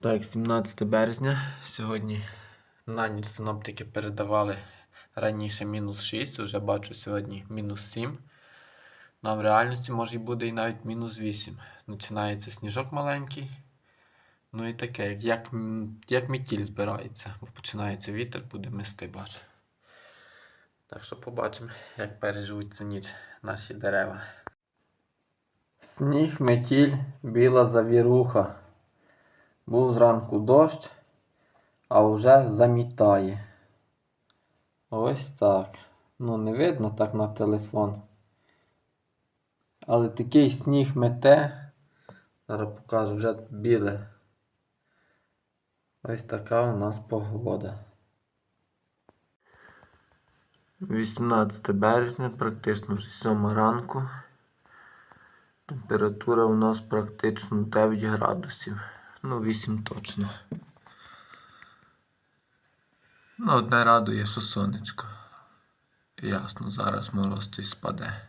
Так, 17 березня. Сьогодні на ніч синоптики передавали раніше мінус 6, вже бачу сьогодні мінус 7. Ну, а в реальності може і буде і навіть мінус 8. Починається сніжок маленький. Ну і таке, як, як метіль збирається. Бо починається вітер, буде мести, бачу. Так що побачимо, як переживуть цю ніч наші дерева. Сніг, метіль, біла завіруха. Був зранку дощ, а вже замітає. Ось так. Ну, не видно так на телефон. Але такий сніг мете. Зараз покажу вже біле. Ось така у нас погода. 18 березня, практично вже 7 ранку. Температура у нас практично 9 градусів. Ну, 8 точно. Ну, одне радує, що сонечко. Ясно, зараз мороз цей спаде.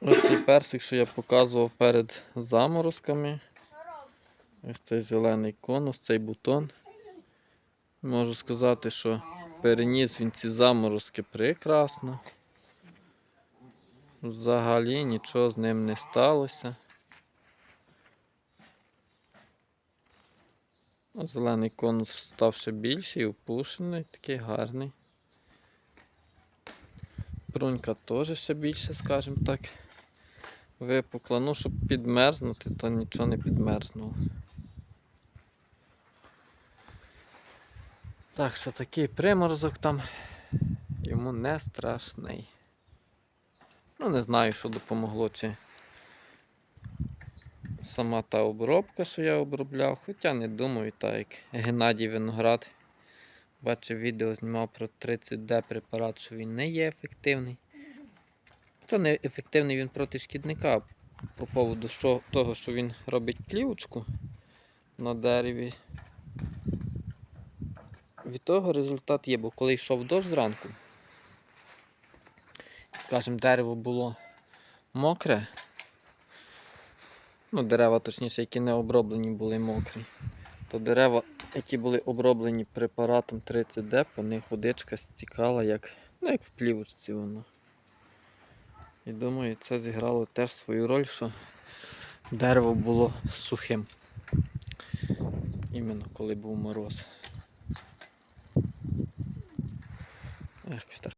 Ось цей персик, що я показував перед заморозками. Ось цей зелений конус, цей бутон. Можу сказати, що переніс він ці заморозки прекрасно. Взагалі нічого з ним не сталося. Зелений конус став ще більший, опушений, такий гарний. Брунька теж ще більше, скажімо так. Випукла. Ну, щоб підмерзнути, то нічого не підмерзнуло. Так що такий приморозок там йому не страшний. Ну, не знаю, що допомогло, чи сама та обробка, що я обробляв, хоча не думаю, так як Геннадій Виноград бачив відео, знімав про 30D препарат, що він не є ефективний. То не ефективний він проти шкідника по поводу що, того, що він робить плівочку на дереві. Від того результат є, бо коли йшов дощ зранку, скажімо, дерево було мокре. Ну, дерева, точніше, які не оброблені були мокрі. То дерева, які були оброблені препаратом 30D, по них водичка стікала, як, ну, як в плівочці воно. І думаю, це зіграло теж свою роль, що дерево було сухим. Іменно коли був мороз. Якось так.